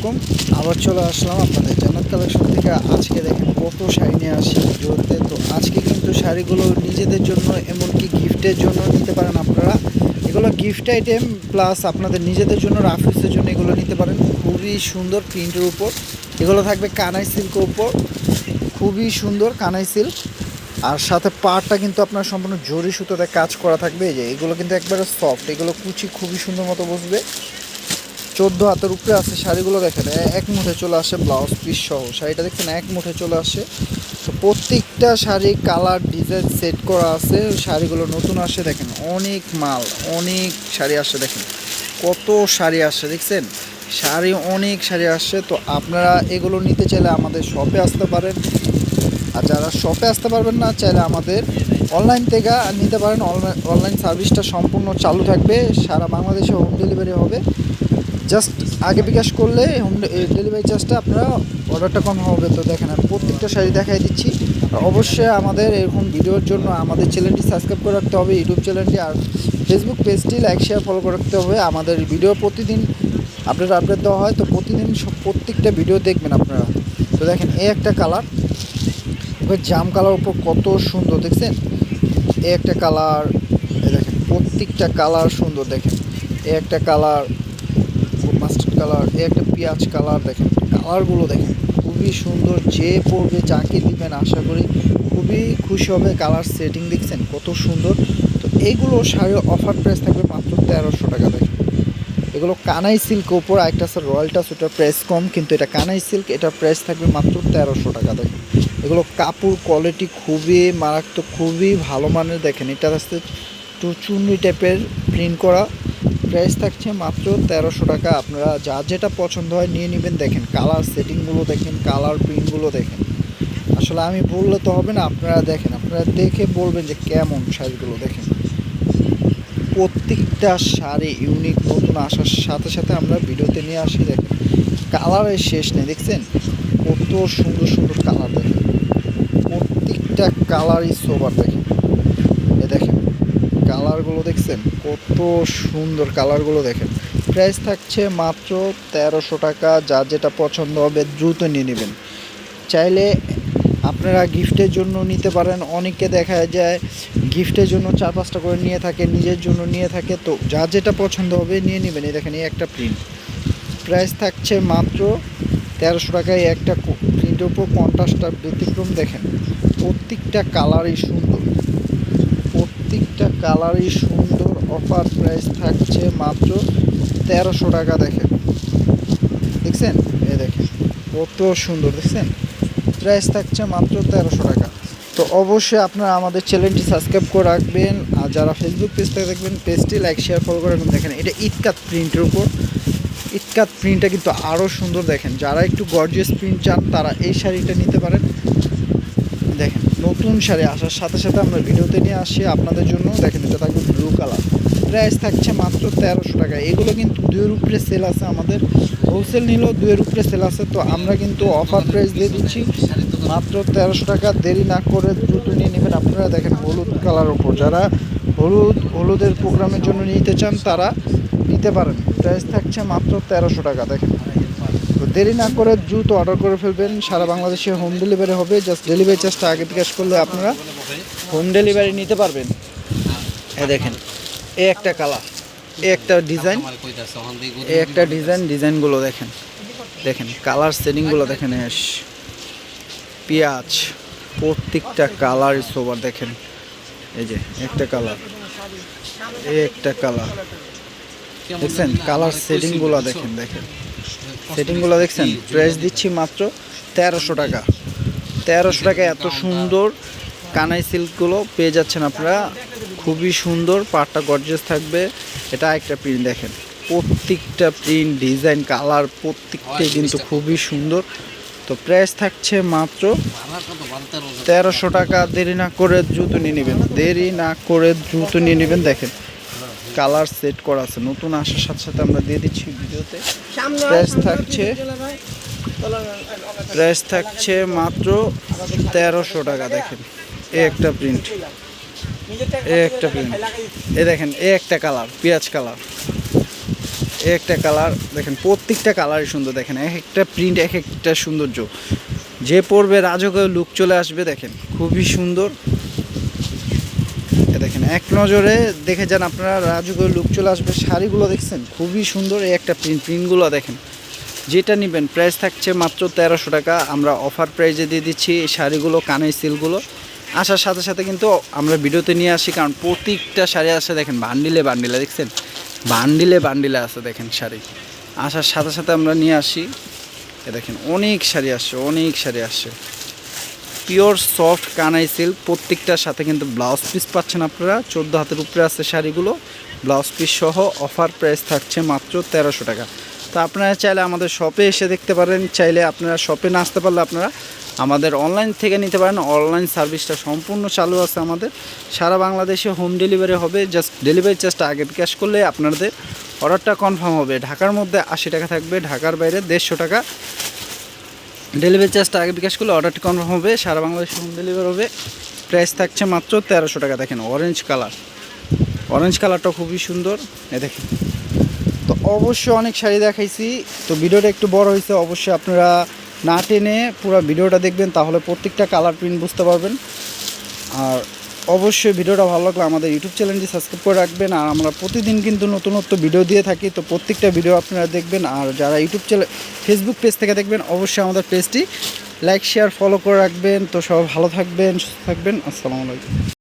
আলাইকুম। আবার চলে আসলাম আপনাদের জান্নাত কালেকশন থেকে। আজকে দেখেন কত শাড়ি নিয়ে আসি ভিডিওতে। তো আজকে কিন্তু শাড়িগুলো নিজেদের জন্য এমনকি গিফটের জন্য নিতে পারেন আপনারা। এগুলো গিফট আইটেম প্লাস আপনাদের নিজেদের জন্য রাফিসের জন্য এগুলো নিতে পারেন। খুবই সুন্দর প্রিন্টের উপর। এগুলো থাকবে কানাই সিল্কের উপর। খুবই সুন্দর কানাই সিল্ক আর সাথে পাড়টা কিন্তু আপনার সম্পূর্ণ জরি সুতোতে কাজ করা থাকবে। এই যে এগুলো কিন্তু একবারে সফট এগুলো কুচি খুবই সুন্দর মতো বসবে। চোদ্দ হাতের উপরে আছে শাড়িগুলো দেখেন, এক মুঠে চলে আসে ব্লাউজ পিস সহ। শাড়িটা দেখছেন, এক মুঠে চলে আসে। তো প্রত্যেকটা শাড়ি কালার ডিজাইন সেট করা আছে, শাড়িগুলো নতুন আসে দেখেন, অনেক মাল, অনেক শাড়ি আসে দেখেন, কত শাড়ি আসে দেখছেন? শাড়ি অনেক শাড়ি আসছে তো আপনারা এগুলো নিতে চাইলে আমাদের শপে আসতে পারেন। আর যারা শপে আসতে পারবেন না, চাইলে আমাদের অনলাইন থেকে নিতে পারেন। অনলাইন সার্ভিসটা সম্পূর্ণ চালু থাকবে, সারা বাংলাদেশে হোম ডেলিভারি হবে। জাস্ট আগে বিকাশ করলে হোম ডেলিভারি চার্জটা আপনারা অর্ডারটা কম হবে। তো দেখেন, আমি প্রত্যেকটা শাড়ি দেখাই দিচ্ছি। অবশ্যই আমাদের এরকম ভিডিওর জন্য আমাদের চ্যানেলটি সাবস্ক্রাইব করে রাখতে হবে ইউটিউব চ্যানেলটি আর ফেসবুক পেজটি লাইক শেয়ার ফলো করে রাখতে হবে। আমাদের ভিডিও প্রতিদিন আপডেট আপডেট দেওয়া হয়। তো প্রতিদিন সব প্রত্যেকটা ভিডিও দেখবেন আপনারা। তো দেখেন, এই একটা কালার জাম কালার উপর কত সুন্দর, দেখছেন? এই একটা কালার দেখেন, প্রত্যেকটা কালার সুন্দর, দেখেন। এই একটা কালার কালার, এই একটা পেঁয়াজ কালার দেখেন, কালারগুলো দেখেন, খুবই সুন্দর, যে পড়বে যাকে দিবেন, আশা করি খুবই খুশি হবে কালার সেটিং দেখছেন, কত সুন্দর। তো এইগুলো শাড়ির অফার প্রাইস থাকবে মাত্র তেরোশো টাকা, দেখেন। এগুলো কানাই সিল্ক ওপর একটা আছে রয়্যাল টাচ ওটার প্রাইস কম, কিন্তু এটা কানাই সিল্ক এটার প্রাইস থাকবে মাত্র তেরোশো টাকা, দেখেন। এগুলো কাপড় কোয়ালিটি খুবই মারাত্মক, খুবই ভালো মানের, দেখেন, এটা আসতে চুনরি টাইপের প্রিন্ট করা। প্রাইস থাকছে মাত্র তেরোশো টাকা। আপনারা যা যেটা পছন্দ হয় নিয়ে নেবেন। দেখেন কালার সেটিংগুলো দেখেন, কালার প্রিন্টগুলো দেখেন। আসলে আমি বললে তো হবে না, আপনারা দেখেন, আপনারা দেখে বলবেন যে কেমন শাড়িগুলো দেখেন। প্রত্যেকটা শাড়ি ইউনিক নতুন আসার সাথে সাথে আমরা ভিডিওতে নিয়ে আসি, দেখেন। কালারের শেষ নেই, দেখছেন? কত সুন্দর সুন্দর কালার, দেখেন। প্রত্যেকটা কালারই সোবার দেখেন। কালারগুলো দেখছেন? কত সুন্দর কালারগুলো দেখেন। প্রাইস থাকছে মাত্র তেরোশো টাকা, যার যেটা পছন্দ হবে দ্রুত নিয়ে নেবেন। চাইলে আপনারা গিফটের জন্য নিতে পারেন, অনেককে দেখা যায় গিফটের জন্য চার পাঁচটা করে নিয়ে থাকে, নিজের জন্য নিয়ে থাকে, তো যার যেটা পছন্দ হবে নিয়ে নেবেন। এই দেখেন, এই একটা প্রিন্ট প্রাইস থাকছে মাত্র তেরোশো টাকায় একটা প্রিন্টের উপর পঞ্চাশটা ব্যতিক্রম দেখেন। প্রত্যেকটা কালারই সুন্দর। প্রত্যেকটা কালারই সুন্দর অফার প্রাইস থাকছে মাত্র তেরোশো টাকা দেখেন। দেখছেন? এই দেখেন, কত সুন্দর, দেখছেন? প্রাইস থাকছে মাত্র তেরোশো টাকা। তো অবশ্যই আপনারা আমাদের চ্যানেলটি সাবস্ক্রাইব করে রাখবেন, আর যারা ফেসবুক পেজ থেকে দেখবেন পেজটি লাইক শেয়ার ফলো করে রাখবেন। দেখেন, এটা ইটকাত প্রিন্টের উপর। ইটকাত প্রিন্টটা কিন্তু আরও সুন্দর দেখেন। যারা একটু গর্জিয়াস প্রিন্ট চান, তারা এই শাড়িটা নিতে পারেন। দেখেন নতুন শাড়ি আসার সাথে সাথে আমরা ভিডিওতে নিয়ে আসি আপনাদের জন্য। দেখেন, এটা থাকবে ব্লু কালার প্রাইস থাকছে মাত্র তেরোশো টাকা। এগুলো কিন্তু দুইয়ের উপরে সেল আছে আমাদের। হোলসেল নিলেও দুইয়ের উপরে সেল আছে। তো আমরা কিন্তু অফার প্রাইস দিয়ে দিচ্ছি। মাত্র তেরোশো টাকা। দেরি না করে দ্রুত নিয়ে নেবেন আপনারা। দেখেন, হলুদ কালার ওপর যারা হলুদ, হলুদের প্রোগ্রামের জন্য নিতে চান তারা নিতে পারেন। প্রাইস থাকছে মাত্র তেরোশো টাকা, দেখেন। তো দেরি না করে দ্রুত অর্ডার করে ফেলবেন। সারা বাংলাদেশে হোম ডেলিভারি হবে। জাস্ট ডেলিভারি চার্জটা আগে বিকাশ করলে আপনারা হোম ডেলিভারি নিতে পারবেন। এ দেখেন এ একটা কালার এ একটা ডিজাইন এ একটা ডিজাইন ডিজাইনগুলো দেখেন। দেখেন কালার সেটিংগুলো দেখেন, এস। পেঁয়াজ, প্রত্যেকটা কালার সোবার দেখেন। এই যে, একটা কালার এ একটা কালার দেখছেন কালার সেটিংগুলো দেখেন দেখেন। সেটিংগুলো দেখছেন প্রাইস দিচ্ছি মাত্র তেরোশো টাকা। তেরোশো টাকা এত সুন্দর কানাই সিল্কগুলো পেয়ে যাচ্ছেন আপনারা। খুবই সুন্দর পাটটা গর্জেস থাকবে। এটা একটা প্রিন্ট দেখেন প্রত্যেকটা প্রিন্ট ডিজাইন কালার প্রত্যেকটাই কিন্তু খুবই সুন্দর। তো প্রাইস থাকছে মাত্র তেরোশো টাকা দেরি না করে দ্রুত নিয়ে নেবেন দেরি না করে দ্রুত নিয়ে নেবেন দেখেন। কালার সেট করা আছে। নতুন আসার সাথে সাথে আমরা দিয়ে দিচ্ছি ভিডিওতে। প্রাইস থাকছে। প্রাইস থাকছে মাত্র তেরোশো টাকা দেখেন। এ একটা প্রিন্ট এ একটা প্রিন্ট এ দেখেন এ একটা কালার পেঁয়াজ কালার। এ একটা কালার দেখেন প্রত্যেকটা কালারই সুন্দর দেখেন এক একটা প্রিন্ট এক একটা সৌন্দর্য। যে পরবে রাজকীয় লুক চলে আসবে দেখেন খুবই সুন্দর। এক নজরে দেখে যান আপনারা রাজকীয় লুক চলে আসবে। শাড়িগুলো দেখছেন, খুবই সুন্দর এই একটা প্রিন্ট প্রিন্টগুলো দেখেন। যেটা নেবেন প্রাইস থাকছে মাত্র তেরোশো টাকা। আমরা অফার প্রাইজে দিয়ে দিচ্ছি এই শাড়িগুলো, কানের সিলগুলো আসার সাথে সাথে কিন্তু আমরা ভিডিওতে নিয়ে আসি, কারণ প্রত্যেকটা শাড়ি আসে দেখেন বান্ডিলে বান্ডিলে দেখছেন? বান্ডিলে বান্ডিলে আছে, দেখেন, শাড়ি। আসার সাথে সাথে আমরা নিয়ে আসি। এ দেখেন, অনেক শাড়ি আসছে, অনেক শাড়ি আসছে। পিওর সফট কানাই সিল্ক। প্রত্যেকটার সাথে কিন্তু ব্লাউজ পিস পাচ্ছেন আপনারা। চোদ্দ হাতের উপরে আছে শাড়িগুলো। ব্লাউজ পিস সহ অফার প্রাইস থাকছে মাত্র তেরোশো টাকা। তো আপনারা চাইলে আমাদের শপে এসে দেখতে পারেন। চাইলে আপনারা শপে না আসতে পারলে আপনারা আমাদের অনলাইন থেকে নিতে পারেন। অনলাইন সার্ভিসটা সম্পূর্ণ চালু আছে আমাদের। সারা বাংলাদেশে হোম ডেলিভারি হবে। জাস্ট ডেলিভারি চার্জটা আগে ক্যাশ করলে আপনাদের অর্ডারটা কনফার্ম হবে। ঢাকার মধ্যে আশি টাকা থাকবে। ঢাকার বাইরে দেড়শো টাকা। ডেলিভারি চার্জটা আগে বিকাশ করলে অর্ডারটি কনফার্ম হবে, সারা বাংলাদেশ হোম ডেলিভারি হবে। প্রাইস থাকছে মাত্র তেরোশো টাকা, দেখেন অরেঞ্জ কালার অরেঞ্জ কালারটা খুবই সুন্দর এ দেখেন। তো অবশ্যই অনেক শাড়ি দেখাইছি, তো ভিডিওটা একটু বড় হয়েছে, অবশ্যই আপনারা না টেনে পুরো ভিডিওটা দেখবেন, তাহলে প্রত্যেকটা কালার প্রিন্ট বুঝতে পারবেন। আর অবশ্যই ভিডিওটা ভালো লাগলে আমাদের ইউটিউব চ্যানেলটি সাবস্ক্রাইব করে রাখবেন। আর আমরা প্রতিদিন কিন্তু নতুনত্ব ভিডিও দিয়ে থাকি, তো প্রত্যেকটা ভিডিও আপনারা দেখবেন। আর যারা ইউটিউব চ্যানেল ফেসবুক পেজ থেকে দেখবেন, অবশ্যই আমাদের পেজটি লাইক শেয়ার ফলো করে রাখবেন। তো সবাই ভালো থাকবেন, সুস্থ থাকবেন। আসসালামু আলাইকুম।